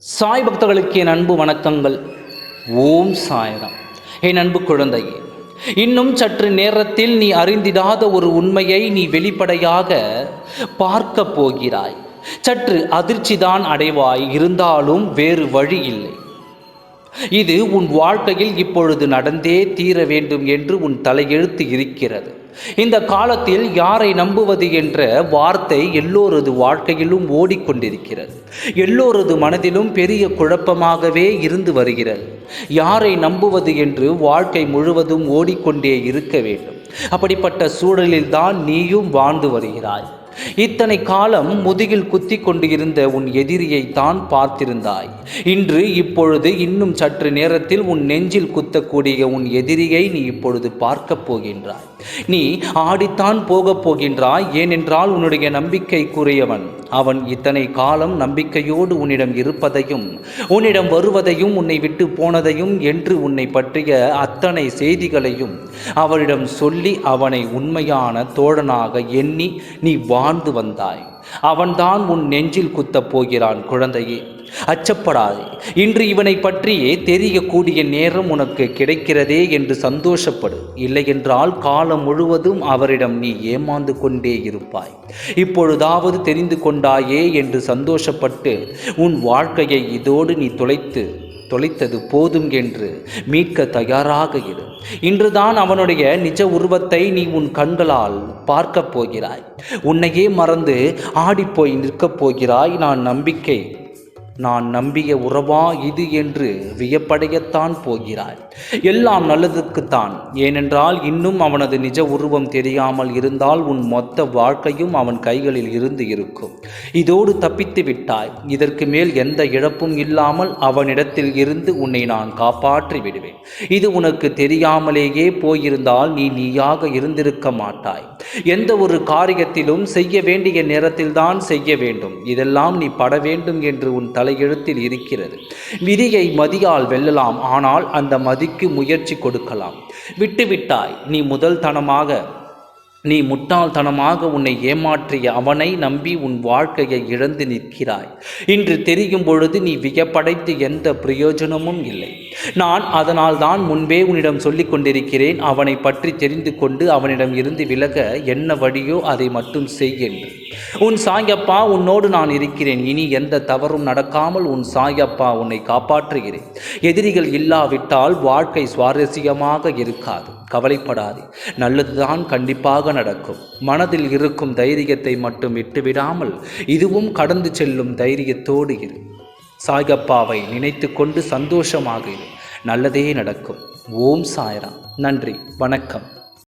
சாய் பக்தர்களுக்கு என் அன்பு வணக்கங்கள். ஓம் சாய்ராம். என் அன்பு குழந்தையே இன்னும் சற்று நேரத்தில் நீ அறிந்திடாத ஒரு உண்மையை நீ வெளிப்படையாக பார்க்க போகிறாய். சற்று அதிர்ச்சிதான் அடைவாய் இருந்தாலும் வேறு வழி இல்லை. இது உன் வாழ்க்கையில் இப்பொழுது நடந்தே தீர வேண்டும் என்று உன் தலையெழுத்து இருக்கிறது. இந்த காலத்தில் யாரை நம்புவது என்ற வார்த்தை எல்லோரது வாழ்க்கையிலும் ஓடிக்கொண்டிருக்கிறது. எல்லோரது மனதிலும் பெரிய குழப்பமாகவே இருந்து வருகிறது. யாரை நம்புவது என்று வாழ்க்கை முழுவதும் ஓடிக்கொண்டே இருக்க வேண்டும். அப்படிப்பட்ட சூழலில்தான் நீயும் வாழ்ந்து வருகிறாய். இத்தனை காலம் முதுகில் குத்தி கொண்டு இருந்த உன் எதிரியை தான் பார்த்திருந்தாய். இன்று இப்பொழுது இன்னும் சற்று நேரத்தில் உன் நெஞ்சில் குத்தக்கூடிய உன் எதிரியை நீ இப்பொழுது பார்க்கப் போகின்றாய். நீ ஆடித்தான் போகப் போகின்றாய் ஏனென்றால் உன்னுடைய நம்பிக்கைக்குரியவன் அவன் இத்தனை காலம் நம்பிக்கையோடு உன்னிடம் இருப்பதையும் உன்னிடம் வருவதையும் உன்னை விட்டு போனதையும் என்று உன்னை பற்றிய அத்தனை செய்திகளையும் அவரிடம் சொல்லி அவனை உண்மையான தோழனாக எண்ணி நீ வா வாழ்ந்து வந்தாய். அவன்தான் உன் நெஞ்சில் குத்தப் போகிறான் குழந்தையே. அச்சப்படாதே. இன்று இவனை பற்றியே தெரியக்கூடிய நேரம் உனக்கு கிடைக்கிறதே என்று சந்தோஷப்படு. இல்லையென்றால் காலம் முழுவதும் அவரிடம் நீ ஏமாந்து கொண்டே இருப்பாய். இப்பொழுதாவது தெரிந்து கொண்டாயே என்று சந்தோஷப்பட்டு உன் வாழ்க்கையை இதோடு நீ தொலைத்து தொலைத்தது போதும் என்று மீட்க தயாராக இரு. இன்றுதான் அவனுடைய நிஜ உருவத்தை நீ உன் கண்களால் பார்க்கப் போகிறாய். உன்னையே மறந்து ஆடிப்போய் நிற்கப் போகிறாய். நான் நம்பிக்கை நான் நம்பிய உறவா இது என்று வியப்படையத்தான் போகிறாய். எல்லாம் நல்லதுக்குத்தான். ஏனென்றால் இன்னும் அவனது நிஜ உருவம் தெரியாமல் இருந்தால் உன் மொத்த வாழ்க்கையும் அவன் கைகளில் இருந்து இருக்கும். இதோடு தப்பித்து விட்டாய். இதற்கு மேல் எந்த இழப்பும் இல்லாமல் அவனிடத்தில் இருந்து உன்னை நான் காப்பாற்றி விடுவேன். இது உனக்கு தெரியாமலேயே போயிருந்தால் நீ நீயாக இருந்திருக்க மாட்டாய். எந்த ஒரு காரியத்திலும் செய்ய வேண்டிய நேரத்தில்தான் செய்ய வேண்டும். இதெல்லாம் நீ பட வேண்டும் என்று உன் தலையெழுத்தில் இருக்கிறது. விதியை மதியால் வெல்லலாம் ஆனால் அந்த மதிக்கு முயற்சி கொடுக்கலாம். விட்டுவிட்டாய் நீ முதல் தனமாக நீ முட்டாள்தனமாக உன்னை ஏமாற்றிய அவனை நம்பி உன் வாழ்க்கையை இழந்து நிற்கிறாய். இன்று தெரியும் பொழுது நீ வியப்படைத்து எந்த பிரயோஜனமும் இல்லை. நான் அதனால் தான் முன்பே உன்னிடம் சொல்லிக் கொண்டிருக்கிறேன். அவனை பற்றி தெரிந்து கொண்டு அவனிடம் இருந்து விலக என்ன வழியோ அதை மட்டும் செய் என்று. உன் சாயப்பா உன்னோடு நான் இருக்கிறேன். இனி எந்த தவறும் நடக்காமல் உன் சாயப்பா உன்னை காப்பாற்றுகிறேன். எதிரிகள் இல்லாவிட்டால் வாழ்க்கை சுவாரஸ்யமாக இருக்காது. கவலைப்படாதே. நல்லதுதான் கண்டிப்பாக நடக்கும். மனதில் இருக்கும் தைரியத்தை மட்டும் விட்டுவிடாமல் இதுவும் கடந்து செல்லும் தைரியத்தோடு இரு. சாய்கப்பாவை நினைத்து கொண்டு சந்தோஷமாக இரு. நல்லதே நடக்கும். ஓம் சாய்ராம். நன்றி. வணக்கம்.